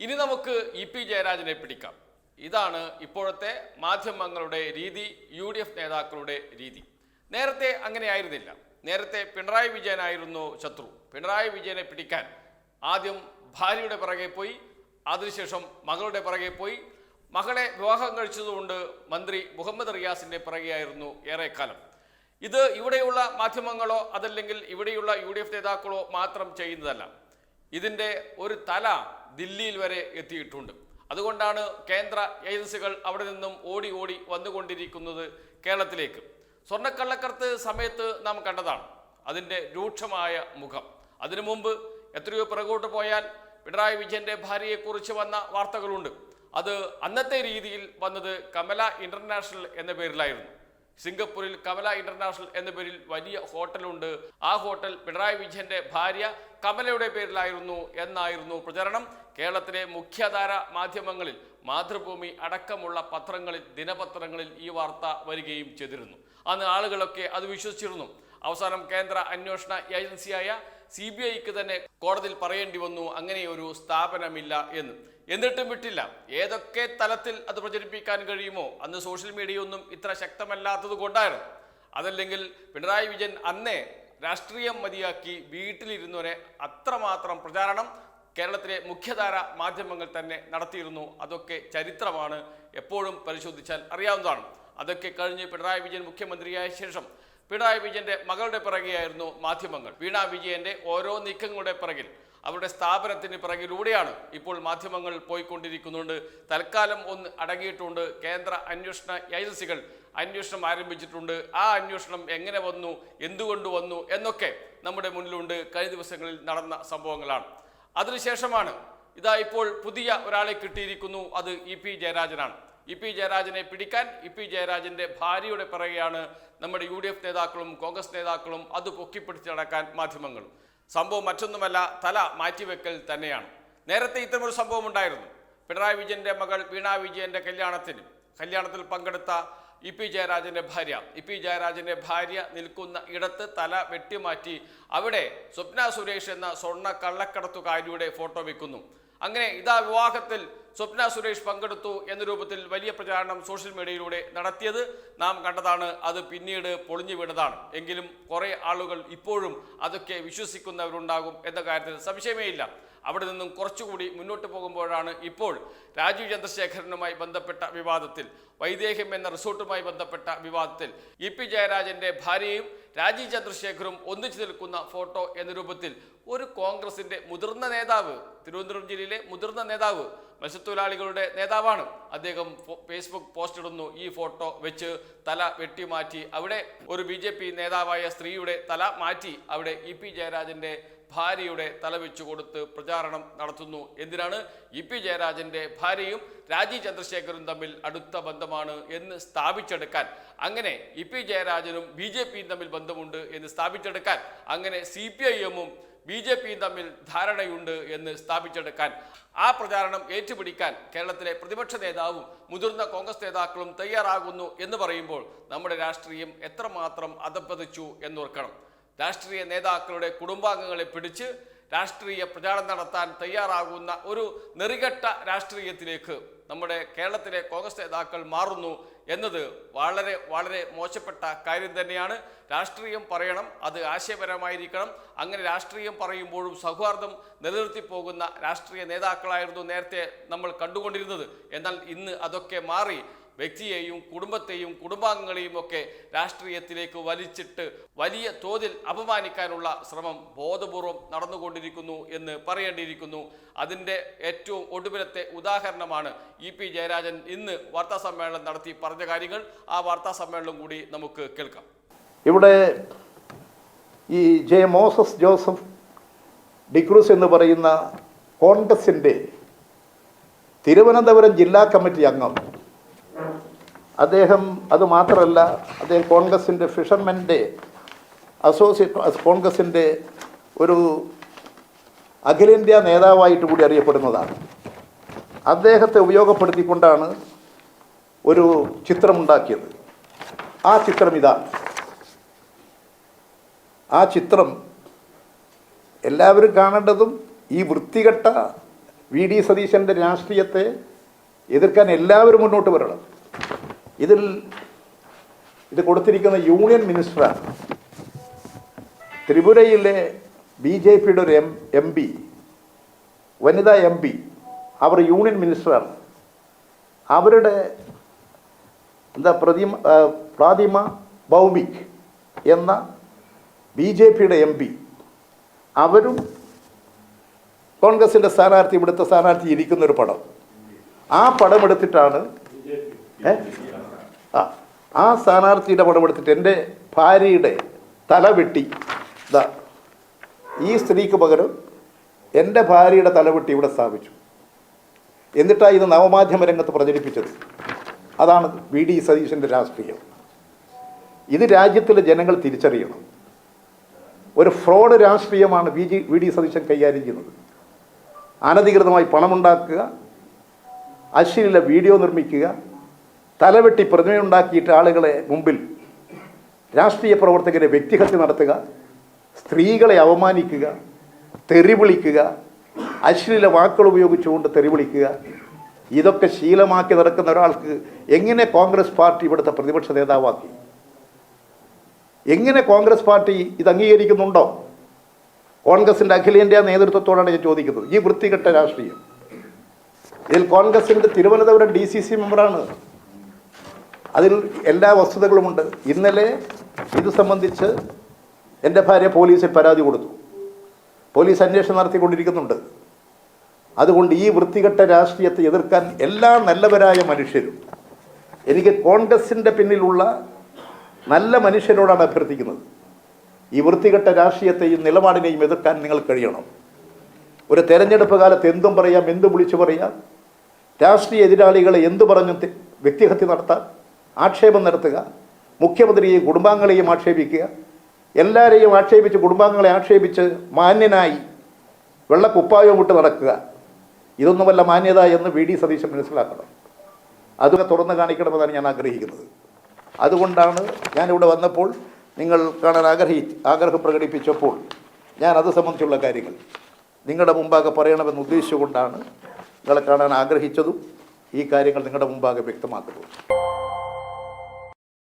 ഇനി നമുക്ക് E P ജയരാജനെ പിടിക്കാം. ഇതാണ് ഇപ്പോഴത്തെ മാധ്യമങ്ങളുടെ രീതി യു ഡി എഫ് നേതാക്കളുടെ രീതി. നേരത്തെ അങ്ങനെയായിരുന്നില്ല. നേരത്തെ പിണറായി വിജയനായിരുന്നു ശത്രു. പിണറായി വിജയനെ പിടിക്കാൻ ആദ്യം ഭാര്യയുടെ പിറകെ പോയി അതിനുശേഷം മകളുടെ പിറകെ പോയി. മകളെ വിവാഹം കഴിച്ചതുകൊണ്ട് മന്ത്രി മുഹമ്മദ് റിയാസിന്റെ പിറകെയായിരുന്നു ഏറെക്കാലം. ഇത് ഇവിടെയുള്ള മാധ്യമങ്ങളോ അതല്ലെങ്കിൽ ഇവിടെയുള്ള യു ഡി എഫ് നേതാക്കളോ മാത്രം ചെയ്യുന്നതല്ല. ഇതിന്റെ ഒരു തല ദില്ലിയിൽ വരെ എത്തിയിട്ടുണ്ട്. അതുകൊണ്ടാണ് കേന്ദ്ര ഏജൻസികൾ അവിടെ നിന്നും ഓടി ഓടി വന്നുകൊണ്ടിരിക്കുന്നത് കേരളത്തിലേക്ക്. സ്വർണക്കള്ളക്കടത്ത് സമയത്ത് നാം കണ്ടതാണ് അതിന്റെ രൂക്ഷമായ മുഖം. അതിനു മുമ്പ് എത്രയോ പിറകോട്ട് പോയാൽ പിണറായി വിജയന്റെ ഭാര്യയെക്കുറിച്ച് വന്ന വാർത്തകളുണ്ട്. അത് അന്നത്തെ രീതിയിൽ വന്നത് കമല ഇന്റർനാഷണൽ എന്ന പേരിലായിരുന്നു. സിംഗപ്പൂരിൽ കമല ഇന്റർനാഷണൽ എന്ന പേരിൽ വലിയ ഹോട്ടലുണ്ട്. ആ ഹോട്ടൽ പിണറായി വിജയന്റെ ഭാര്യ കമലയുടെ പേരിലായിരുന്നു എന്നായിരുന്നു പ്രചരണം. കേരളത്തിലെ മുഖ്യധാര മാധ്യമങ്ങളിൽ മാതൃഭൂമി അടക്കമുള്ള പത്രങ്ങളിൽ ദിനപത്രങ്ങളിൽ ഈ വാർത്ത വരികയും ചെയ്തിരുന്നു. അന്ന് ആളുകളൊക്കെ അത് വിശ്വസിച്ചിരുന്നു. അവസാനം കേന്ദ്ര അന്വേഷണ ഏജൻസിയായ സി ബി ഐക്ക് തന്നെ കോടതിയിൽ പറയേണ്ടി വന്നു അങ്ങനെ ഒരു സ്ഥാപനമില്ല എന്ന്. എന്നിട്ടും വിട്ടില്ല. ഏതൊക്കെ തലത്തിൽ അത് പ്രചരിപ്പിക്കാൻ കഴിയുമോ അന്ന് സോഷ്യൽ മീഡിയയൊന്നും ഇത്ര ശക്തമല്ലാത്തത് കൊണ്ടായിരുന്നു. അതല്ലെങ്കിൽ പിണറായി വിജയൻ അന്നേ രാഷ്ട്രീയം മതിയാക്കി വീട്ടിലിരുന്നവരെ അത്രമാത്രം പ്രചാരണം കേരളത്തിലെ മുഖ്യധാര മാധ്യമങ്ങൾ തന്നെ നടത്തിയിരുന്നു. അതൊക്കെ ചരിത്രമാണ്. എപ്പോഴും പരിശോധിച്ചാൽ അറിയാവുന്നതാണ്. അതൊക്കെ കഴിഞ്ഞ് പിണറായി വിജയൻ മുഖ്യമന്ത്രിയായ ശേഷം പിണറായി വിജയന്റെ മകളുടെ പിറകെയായിരുന്നു മാധ്യമങ്ങൾ. വീണ വിജയന്റെ ഓരോ നീക്കങ്ങളുടെ പിറകിൽ അവരുടെ സ്ഥാപനത്തിന് പിറകിലൂടെയാണ് ഇപ്പോൾ മാധ്യമങ്ങൾ പോയിക്കൊണ്ടിരിക്കുന്നുണ്ട്. തൽക്കാലം ഒന്ന് അടങ്ങിയിട്ടുണ്ട് കേന്ദ്ര അന്വേഷണ ഏജൻസികൾ. അന്വേഷണം ആരംഭിച്ചിട്ടുണ്ട്. ആ അന്വേഷണം എങ്ങനെ വന്നു എന്തുകൊണ്ട് വന്നു എന്നൊക്കെ നമ്മുടെ മുന്നിലുണ്ട്. കഴിഞ്ഞ ദിവസങ്ങളിൽ നടന്ന സംഭവങ്ങളാണ്. അതിനുശേഷമാണ് ഇതാ ഇപ്പോൾ പുതിയ ഒരാളെ കിട്ടിയിരിക്കുന്നു. അത് ഇ പി ജയരാജനാണ്. ഇ പി ജയരാജനെ പിടിക്കാൻ ഇ പി ജയരാജന്റെ ഭാര്യയുടെ പിറകെയാണ് നമ്മുടെ യു ഡി എഫ് നേതാക്കളും കോൺഗ്രസ് നേതാക്കളും അത് പൊക്കിപ്പിടിച്ച് നടക്കാൻ മാധ്യമങ്ങളും. സംഭവം മറ്റൊന്നുമല്ല തല മാറ്റിവെക്കൽ തന്നെയാണ്. നേരത്തെ ഇത്തരമൊരു സംഭവം ഉണ്ടായിരുന്നു. പിണറായി വിജയന്റെ മകൾ വീണ വിജയന്റെ കല്യാണത്തിന് കല്യാണത്തിൽ പങ്കെടുത്ത ഇ പി ജയരാജന്റെ ഭാര്യ. ഇ പി ജയരാജന്റെ ഭാര്യ നിൽക്കുന്ന ഇടത്ത് തല വെട്ടിമാറ്റി അവിടെ സ്വപ്ന സുരേഷ് എന്ന സ്വർണ കള്ളക്കടത്തുകാരിയുടെ ഫോട്ടോ വെക്കുന്നു. അങ്ങനെ ഇതാ വിവാഹത്തിൽ സ്വപ്ന സുരേഷ് പങ്കെടുത്തു എന്ന രൂപത്തിൽ വലിയ പ്രചാരണം സോഷ്യൽ മീഡിയയിലൂടെ നടത്തിയത് നാം കണ്ടതാണ്. അത് പിന്നീട് പൊളിഞ്ഞു വീണതാണ്. എങ്കിലും കുറേ ആളുകൾ ഇപ്പോഴും അതൊക്കെ വിശ്വസിക്കുന്നവരുണ്ടാകും എന്ന കാര്യത്തിൽ സംശയമേ ഇല്ല. അവിടെ നിന്നും കുറച്ചുകൂടി മുന്നോട്ട് പോകുമ്പോഴാണ് ഇപ്പോൾ രാജീവ് ചന്ദ്രശേഖരനുമായി ബന്ധപ്പെട്ട വിവാദത്തിൽ വൈദേഹ്യം എന്ന റിസോർട്ടുമായി ബന്ധപ്പെട്ട വിവാദത്തിൽ ഇ പി ജയരാജന്റെ ഭാര്യയും രാജീവ് ചന്ദ്രശേഖറും ഒന്നിച്ചു നിൽക്കുന്ന ഫോട്ടോ എന്ന രൂപത്തിൽ ഒരു കോൺഗ്രസിന്റെ മുതിർന്ന നേതാവ് തിരുവനന്തപുരം ജില്ലയിലെ മുതിർന്ന നേതാവ് മത്സ്യത്തൊഴിലാളികളുടെ നേതാവാണ്. അദ്ദേഹം ഫേസ്ബുക്ക് പോസ്റ്റ് ഇടുന്നു ഈ ഫോട്ടോ വെച്ച് തല വെട്ടിമാറ്റി. അവിടെ ഒരു ബി നേതാവായ സ്ത്രീയുടെ തല മാറ്റി അവിടെ ഇ പി ജയരാജന്റെ ഭാര്യയുടെ തലവെച്ചു കൊടുത്ത് പ്രചാരണം നടത്തുന്നു. എന്തിനാണ്? ഇ പി ജയരാജന്റെ ഭാര്യയും രാജീവ് ചന്ദ്രശേഖരും തമ്മിൽ അടുത്ത ബന്ധമാണ് എന്ന് സ്ഥാപിച്ചെടുക്കാൻ. അങ്ങനെ ഇ പി ജയരാജനും ബി ജെ പിയും തമ്മിൽ ബന്ധമുണ്ട് എന്ന് സ്ഥാപിച്ചെടുക്കാൻ. അങ്ങനെ സി പി ഐ എമ്മും ബി ജെ പിയും തമ്മിൽ ധാരണയുണ്ട് എന്ന് സ്ഥാപിച്ചെടുക്കാൻ. ആ പ്രചാരണം ഏറ്റുപിടിക്കാൻ കേരളത്തിലെ പ്രതിപക്ഷ നേതാവും മുതിർന്ന കോൺഗ്രസ് നേതാക്കളും തയ്യാറാകുന്നു എന്ന് പറയുമ്പോൾ നമ്മുടെ രാഷ്ട്രീയം എത്രമാത്രം അധപ്പതിച്ചു എന്നോർക്കണം. രാഷ്ട്രീയ നേതാക്കളുടെ കുടുംബാംഗങ്ങളെ പിടിച്ച് രാഷ്ട്രീയ പ്രചാരണം നടത്താൻ തയ്യാറാകുന്ന ഒരു നെറികെട്ട രാഷ്ട്രീയത്തിലേക്ക് നമ്മുടെ കേരളത്തിലെ കോൺഗ്രസ് നേതാക്കൾ മാറുന്നു എന്നത് വളരെ വളരെ മോശപ്പെട്ട കാര്യം തന്നെയാണ്. രാഷ്ട്രീയം പറയണം അത് ആശയപരമായിരിക്കണം. അങ്ങനെ രാഷ്ട്രീയം പറയുമ്പോഴും സൗഹാർദ്ദം നിലനിർത്തി പോകുന്ന രാഷ്ട്രീയ നേതാക്കളായിരുന്നു നേരത്തെ നമ്മൾ കണ്ടുകൊണ്ടിരുന്നത്. എന്നാൽ ഇന്ന് അതൊക്കെ മാറി. വ്യക്തിയെയും കുടുംബത്തെയും കുടുംബാംഗങ്ങളെയും ഒക്കെ രാഷ്ട്രീയത്തിലേക്ക് വലിച്ചിട്ട് വലിയ തോതിൽ അപമാനിക്കാനുള്ള ശ്രമം ബോധപൂർവം നടന്നുകൊണ്ടിരിക്കുന്നു എന്ന് പറയേണ്ടിയിരിക്കുന്നു. അതിന്റെ ഏറ്റവും ഒടുവിലത്തെ ഉദാഹരണമാണ് ഇ പി ജയരാജൻ ഇന്ന് വാർത്താ സമ്മേളനം നടത്തി പറഞ്ഞ കാര്യങ്ങൾ. ആ വാർത്താ സമ്മേളനം കൂടി നമുക്ക് കേൾക്കാം. ഇവിടെ ഈ ജെ മോസസ് ജോസഫ് ഡിക്രൂസ് എന്ന് പറയുന്ന കോൺഗ്രസിന്റെ തിരുവനന്തപുരം ജില്ലാ കമ്മിറ്റി അംഗം അദ്ദേഹം അത് മാത്രമല്ല അദ്ദേഹം കോൺഗ്രസിന്റെ ഫിഷർമെന്റെ അസോസിയേറ്റ് കോൺഗ്രസിന്റെ ഒരു അഖിലേന്ത്യാ നേതാവായിട്ട് കൂടി അറിയപ്പെടുന്നതാണ്. അദ്ദേഹത്തെ ഉപയോഗപ്പെടുത്തിക്കൊണ്ടാണ് ഒരു ചിത്രമുണ്ടാക്കിയത്. ആ ചിത്രം ഇതാണ് ആ ചിത്രം എല്ലാവരും കാണേണ്ടതും ഈ വൃത്തികെട്ട വി. ഡി. സതീശന്റെ രാഷ്ട്രീയത്തെ എതിർക്കാൻ എല്ലാവരും മുന്നോട്ട് വരണം. ഇതിൽ ഇത് കൊടുത്തിരിക്കുന്ന യൂണിയൻ മിനിസ്റ്ററാണ് ത്രിപുരയിലെ ബി ജെ പിയുടെ ഒരു എം എം പി വനിതാ എം പി അവർ യൂണിയൻ മിനിസ്റ്ററാണ്. അവരുടെ എന്താ പ്രതിമ പ്രാതിമ ഭൗമിക് എന്ന ബി ജെ പിയുടെ എം പി അവരും കോൺഗ്രസിന്റെ സ്ഥാനാർത്ഥി ഇവിടുത്തെ സ്ഥാനാർത്ഥി ഇരിക്കുന്നൊരു പടം. ആ പടം എടുത്തിട്ടാണ് ഏ? ആ ആ സ്ഥാനാർത്ഥിയുടെ പടമെടുത്തിട്ട് എന്റെ ഭാര്യയുടെ തല വെട്ടി. ഇതാ ഈ സ്ത്രീക്ക് പകരം എന്റെ ഭാര്യയുടെ തല വെട്ടി ഇവിടെ സ്ഥാപിച്ചു. എന്നിട്ടാണ് ഇത് നവമാധ്യമ രംഗത്ത് പ്രചരിപ്പിച്ചത്. അതാണ് വി ഡി സതീശന്റെ രാഷ്ട്രീയം. ഇത് രാജ്യത്തിലെ ജനങ്ങൾ തിരിച്ചറിയണം. ഒരു ഫ്രോഡ് രാഷ്ട്രീയമാണ് V G V D Satheesan കൈകാര്യം ചെയ്യുന്നത്. അനധികൃതമായി പണമുണ്ടാക്കുക അശ്ലീല വീഡിയോ നിർമ്മിക്കുക തലവെട്ടി പ്രതിമയുണ്ടാക്കിയിട്ട് ആളുകളെ മുമ്പിൽ രാഷ്ട്രീയ പ്രവർത്തകരെ വ്യക്തിഹത്യ നടത്തുക സ്ത്രീകളെ അവമാനിക്കുക തെറിവിളിക്കുക അശ്ലീല വാക്കുകൾ ഉപയോഗിച്ചുകൊണ്ട് തെറിവിളിക്കുക ഇതൊക്കെ ശീലമാക്കി നടക്കുന്ന ഒരാൾക്ക് എങ്ങനെ കോൺഗ്രസ് പാർട്ടി ഇവിടുത്തെ പ്രതിപക്ഷ നേതാവാക്കി? എങ്ങനെ കോൺഗ്രസ് പാർട്ടി ഇത് അംഗീകരിക്കുന്നുണ്ടോ? കോൺഗ്രസിന്റെ അഖിലേന്ത്യാ നേതൃത്വത്തോടാണ് ഞാൻ ചോദിക്കുന്നത്. ഈ വൃത്തികെട്ട രാഷ്ട്രീയം. ഇതിൽ കോൺഗ്രസിന്റെ തിരുവനന്തപുരം ഡി സി സി മെമ്പറാണ് അതിൽ എല്ലാ വസ്തുതകളുമുണ്ട്. ഇന്നലെ ഇത് സംബന്ധിച്ച് എന്റെ ഭാര്യ പോലീസിൽ പരാതി കൊടുത്തു. പോലീസ് അന്വേഷണം നടത്തിക്കൊണ്ടിരിക്കുന്നുണ്ട്. അതുകൊണ്ട് ഈ വൃത്തികെട്ട രാഷ്ട്രീയത്തെ എതിർക്കാൻ എല്ലാ നല്ലവരായ മനുഷ്യരും എനിക്ക് കോൺഗ്രസിന്റെ പിന്നിലുള്ള നല്ല മനുഷ്യരോടാണ് അഭ്യർത്ഥിക്കുന്നത്. ഈ വൃത്തികെട്ട രാഷ്ട്രീയത്തെയും നിലപാടിനെയും എതിർക്കാൻ നിങ്ങൾ കഴിയണം. ഒരു തെരഞ്ഞെടുപ്പ് കാലത്ത് എന്തും പറയാം എന്തും വിളിച്ചു പറയാം. രാഷ്ട്രീയ എതിരാളികളെ എന്തു പറഞ്ഞു വ്യക്തിഹത്യ നടത്താം. ആക്ഷേപം നടത്തുക. മുഖ്യമന്ത്രിയെയും കുടുംബാംഗങ്ങളെയും ആക്ഷേപിക്കുക. എല്ലാവരെയും ആക്ഷേപിച്ച് കുടുംബാംഗങ്ങളെ ആക്ഷേപിച്ച് മാന്യനായി വെള്ളക്കുപ്പായവും വിട്ട് നടക്കുക. ഇതൊന്നുമല്ല മാന്യത എന്ന് വി ഡി സതീശൻ മനസ്സിലാക്കണം. അതൊക്കെ തുറന്ന് കാണിക്കണമെന്നാണ് ഞാൻ ആഗ്രഹിക്കുന്നത്. അതുകൊണ്ടാണ് ഞാനിവിടെ വന്നപ്പോൾ നിങ്ങൾ കാണാൻ ആഗ്രഹി ആഗ്രഹം പ്രകടിപ്പിച്ചപ്പോൾ ഞാൻ അത് സംബന്ധിച്ചുള്ള കാര്യങ്ങൾ നിങ്ങളുടെ മുമ്പാകെ പറയണമെന്ന് ഉദ്ദേശിച്ചുകൊണ്ടാണ് നിങ്ങളെ കാണാൻ ആഗ്രഹിച്ചതും ഈ കാര്യങ്ങൾ നിങ്ങളുടെ മുമ്പാകെ വ്യക്തമാക്കുന്നത്.